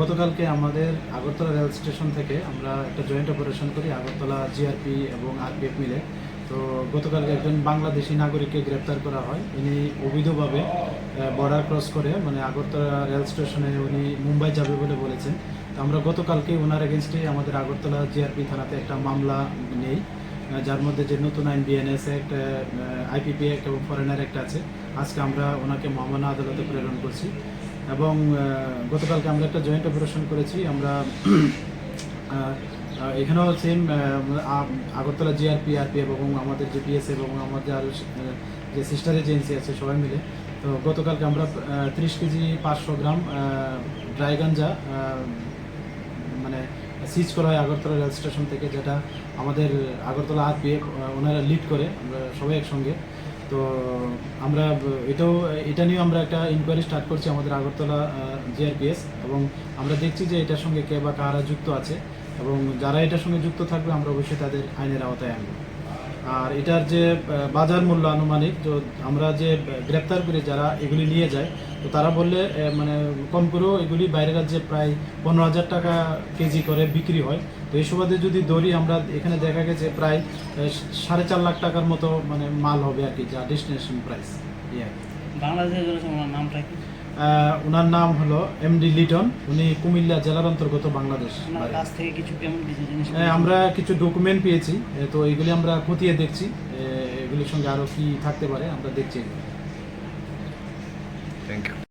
গতকালকে আমাদের Agartala rail station থেকে আমরা একটা জয়েন্ট অপারেশন করি, আগরতলা জিআরপি এবং আরপিএফ মিলে। তো গতকালকে একজন বাংলাদেশি নাগরিককে গ্রেপ্তার করা হয়। ইনি অবৈধভাবে বর্ডার ক্রস করে মানে আগরতলা রেল স্টেশনে উনি মুম্বাই যাবে বলে বলেছেন। তো আমরা গতকালকে ওনার এগেনস্টে আমাদের আগরতলা জিআরপি থানাতে একটা মামলা নেই যার মধ্যে যে নতুন আইন বিএনএস অ্যাক্ট আইপিপি অ্যাক্ট এবং ফরেনার অ্যাক্ট আছে। আজকে আমরা ওনাকে মহামান্য আদালতে প্রেরণ করছি। এবং গতকালকে আমরা একটা জয়েন্ট অপারেশন করেছি। আমরা এখানেও সেম আগরতলা জিআরপি আরপিএফ এবং আমাদের যে বিএসএফ এবং আমাদের আরও যে সিস্টার এজেন্সি আছে সবাই মিলে। তো গতকালকে আমরা ত্রিশ কেজি পাঁচশো গ্রাম ড্রাই গাঞ্জা মানে সিজ করা হয় আগরতলা রেল স্টেশন থেকে, যেটা আমাদের আগরতলা আরপিএফ ওনারা লিড করে। আমরা সবাই একসঙ্গে। তো আমরা, এটাও, এটা নিয়েও আমরা একটা ইনকোয়ারি স্টার্ট করছি আমাদের আগরতলা জিআরপিএস এবং আমরা দেখছি যে এটার সঙ্গে কে বা কারা যুক্ত আছে এবং যারা এটার সঙ্গে যুক্ত থাকবে আমরা অবশ্যই তাদের আইনের আওতায় আনব। আর এটার যে বাজার মূল্য আনুমানিক, তো আমরা যে গ্রেপ্তার করি যারা এগুলি নিয়ে যায়, তো তারা বললে মানে কম করেও এগুলি বাইরের রাজ্যে প্রায় পনেরো হাজার টাকা কেজি করে বিক্রি হয় তো এই সুবাদে যদি দড়ি আমরা এখানে দেখা গেছে প্রায় সাড়ে চার লাখ টাকার মতো মানে মাল হবে আর কি, যা ডেস্টিনেশন প্রাইস এই আর কি। বাংলাদেশের ওনার নামটা কি? ওনার নাম হলো এমডি লিটন। উনি কুমিল্লা জেলার অন্তর্গত বাংলাদেশ কাছ থেকে কিছু কেমন কিছু জিনিস হ্যাঁ, আমরা কিছু ডকুমেন্ট পেয়েছি। তো এগুলি আমরা খতিয়ে দেখছি। এগুলির সঙ্গে আরও কি থাকতে পারে আমরা দেখছি থ্যাংক ইউ